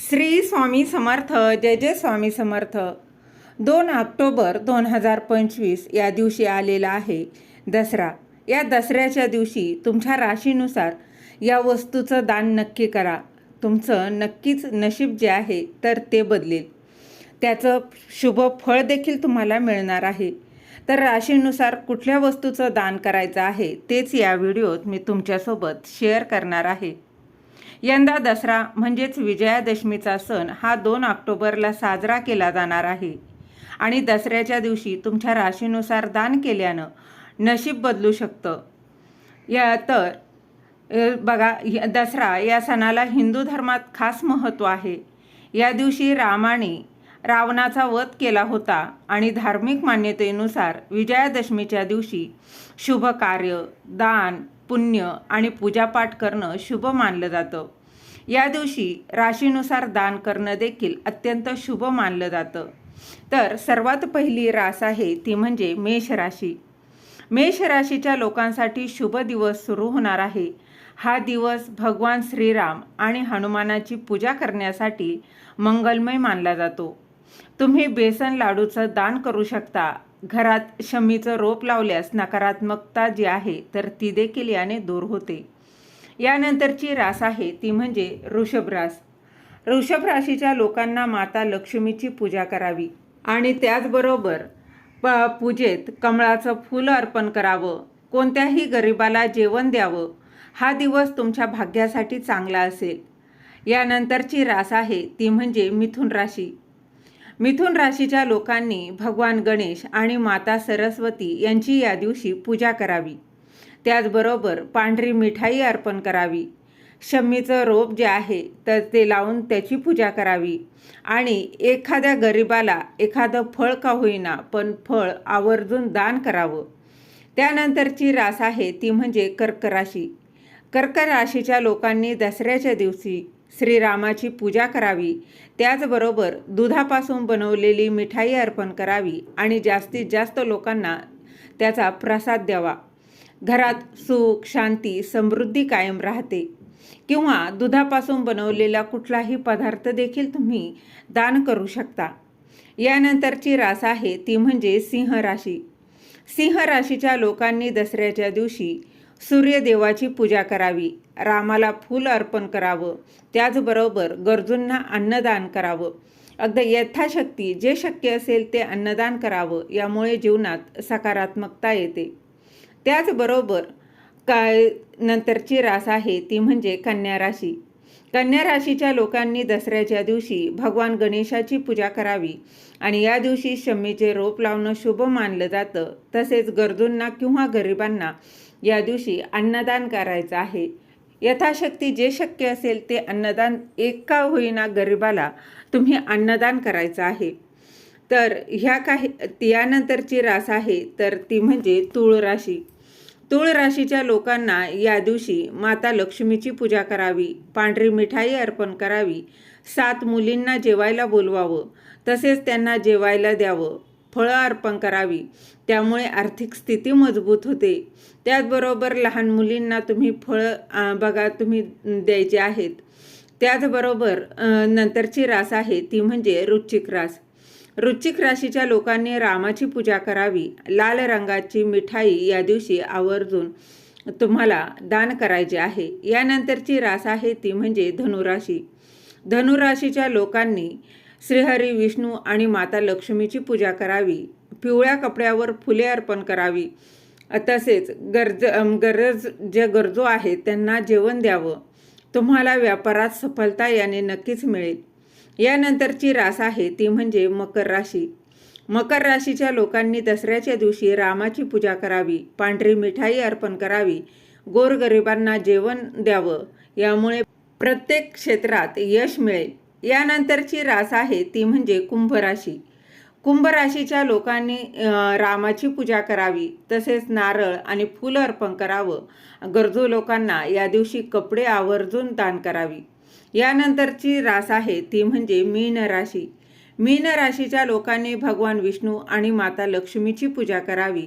श्री स्वामी समर्थ जय जय स्वामी समर्थ. दोन ऑक्टोबर दोन हजार पंचवीस या दिवशी आलेला आहे दसरा. या दसऱ्याच्या दिवशी तुमच्या राशीनुसार या वस्तूचं दान नक्की करा. तुमचं नक्कीच नशीब जे आहे तर ते बदलेल. त्याचं शुभ फळ देखील तुम्हाला मिळणार आहे. तर राशीनुसार कुठल्या वस्तूचं दान करायचं आहे तेच या व्हिडिओत मी तुमच्यासोबत शेअर करणार आहे. यंदा दसरा म्हणजेच विजयादशमीचा सण हा दोन ऑक्टोबरला साजरा केला जाणार आहे. आणि दसऱ्याच्या दिवशी तुमच्या राशीनुसार दान केल्यानं नशीब बदलू शकतं. या तर बघा दसरा या सणाला हिंदू धर्मात खास महत्त्व आहे. या दिवशी रामाने रावणाचा वध केला होता आणि धार्मिक मान्यतेनुसार विजयादशमीच्या दिवशी शुभ कार्य दान पुण्य आणि पूजापाठ करणं शुभ मानलं जातं. या दिवशी राशीनुसार दान करणं देखील अत्यंत शुभ मानलं जातं. तर सर्वात पहिली रास आहे ती म्हणजे मेष राशी. मेष राशीच्या लोकांसाठी शुभ दिवस सुरू होणार आहे. हा दिवस भगवान श्रीराम आणि हनुमानाची पूजा करण्यासाठी मंगलमय मानला जातो. तुम्ही बेसन लाडूचं दान करू शकता. घरात शमीचं रोप लावल्यास नकारात्मकता जी आहे तर ती देखील याने दूर होते. यानंतरची रास आहे ती म्हणजे ऋषभ रास. ऋषभ राशीच्या लोकांना माता लक्ष्मीची पूजा करावी आणि त्याचबरोबर प पूजेत कमळाचं फूल अर्पण करावं कोणत्याही गरिबाला जेवण द्यावं हा दिवस तुमच्या भाग्यासाठी चांगला असेल. यानंतरची रास आहे ती म्हणजे मिथुन राशी. मिथुन राशीच्या लोकांनी भगवान गणेश आणि माता सरस्वती यांची या दिवशी पूजा करावी. त्याचबरोबर पांढरी मिठाई अर्पण करावी. शम्मीचं रोप जे आहे तर ते लावून त्याची पूजा करावी. आणि एखाद्या गरिबाला एखादं फळ का होईना पण फळ आवर्जून दान करावं. त्यानंतरची रास आहे ती म्हणजे कर्क राशी. कर्क राशीच्या लोकांनी दसऱ्याच्या दिवशी श्रीरामाची पूजा करावी. त्याचबरोबर दुधापासून बनवलेली मिठाई अर्पण करावी आणि जास्तीत जास्त लोकांना त्याचा प्रसाद द्यावा. घरात सुख शांती समृद्धी कायम राहते. किंवा दुधापासून बनवलेला कुठलाही पदार्थ देखील तुम्ही दान करू शकता. यानंतरची रास आहे ती म्हणजे सिंह राशी. सिंह राशीच्या लोकांनी दसऱ्याच्या दिवशी सूर्यदेवाची पूजा करावी रामाला फूल अर्पण करावं त्याचबरोबर गरजूंना अन्नदान करावं. अगदी यथाशक्ती जे शक्य असेल ते अन्नदान करावं यामुळे जीवनात सकारात्मकता येते. त्याचबरोबर काय नंतरची रास आहे ती म्हणजे कन्या राशी. कन्या राशीच्या लोकांनी दसऱ्याच्या दिवशी भगवान गणेशाची पूजा करावी आणि या दिवशी शमीचे रोप लावणं शुभ मानलं जातं. तसेच गरजूंना किंवा गरिबांना या दिवशी अन्नदान करायचं आहे. यथाशक्ती जे शक्य असेल ते अन्नदान एका होईना गरिबाला तुम्ही अन्नदान करायचं आहे. तर ह्या काही यानंतरची रास आहे तर ती म्हणजे तूळ राशी. तूळ राशीच्या लोकांना या दिवशी माता लक्ष्मीची पूजा करावी पांढरी मिठाई अर्पण करावी सात मुलींना जेवायला बोलवावं तसेच त्यांना जेवायला द्यावं फळं अर्पण करावी. त्यामुळे आर्थिक स्थिती मजबूत होते. त्याचबरोबर लहान मुलींना तुम्ही फळं बघा तुम्ही द्यायचे आहेत. त्याचबरोबर नंतरची रास आहे ती म्हणजे रुचिक रास. वृश्चिक राशीच्या लोकांनी रामाची पूजा करावी लाल रंगाची मिठाई या दिवशी आवर्जून तुम्हाला दान करायचे आहे. यानंतरची रास आहे ती म्हणजे धनुराशी. धनुराशीच्या लोकांनी श्रीहरी विष्णू आणि माता लक्ष्मीची पूजा करावी पिवळ्या कपड्यावर फुले अर्पण करावी. तसेच गरज गरज जे गरजू आहेत त्यांना जेवण द्यावं. तुम्हाला व्यापारात सफलता याने नक्कीच मिळेल. यानंतरची रास आहे ती म्हणजे मकर राशी. मकर राशीच्या लोकांनी दसऱ्याच्या दिवशी रामाची पूजा करावी पांढरी मिठाई अर्पण करावी गोरगरिबांना जेवण द्यावं यामुळे प्रत्येक क्षेत्रात यश मिळेल. यानंतरची रास आहे ती म्हणजे कुंभ राशी. कुंभ राशीच्या लोकांनी रामाची पूजा करावी तसेच नारळ आणि फूल अर्पण करावं गरजू लोकांना या दिवशी कपडे आवर्जून दान करावी. यानंतरची रास आहे ती म्हणजे मीन राशी. मीन राशीच्या लोकांनी भगवान विष्णू आणि माता लक्ष्मीची पूजा करावी.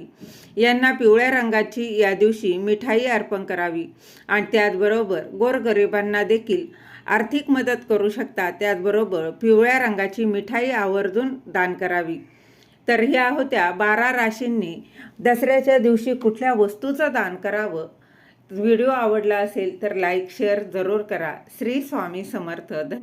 यांना पिवळ्या रंगाची या दिवशी मिठाई अर्पण करावी. आणि त्याचबरोबर गोरगरिबांना देखील आर्थिक मदत करू शकता त्याचबरोबर पिवळ्या रंगाची मिठाई आवर्जून दान करावी. तर ह्या होत्या बारा राशींनी दसऱ्याच्या दिवशी कुठल्या वस्तूचं दान करावं? व्हिडिओ आवडला असेल तर लाईक शेअर जरूर करा. श्री स्वामी समर्थ. धन्य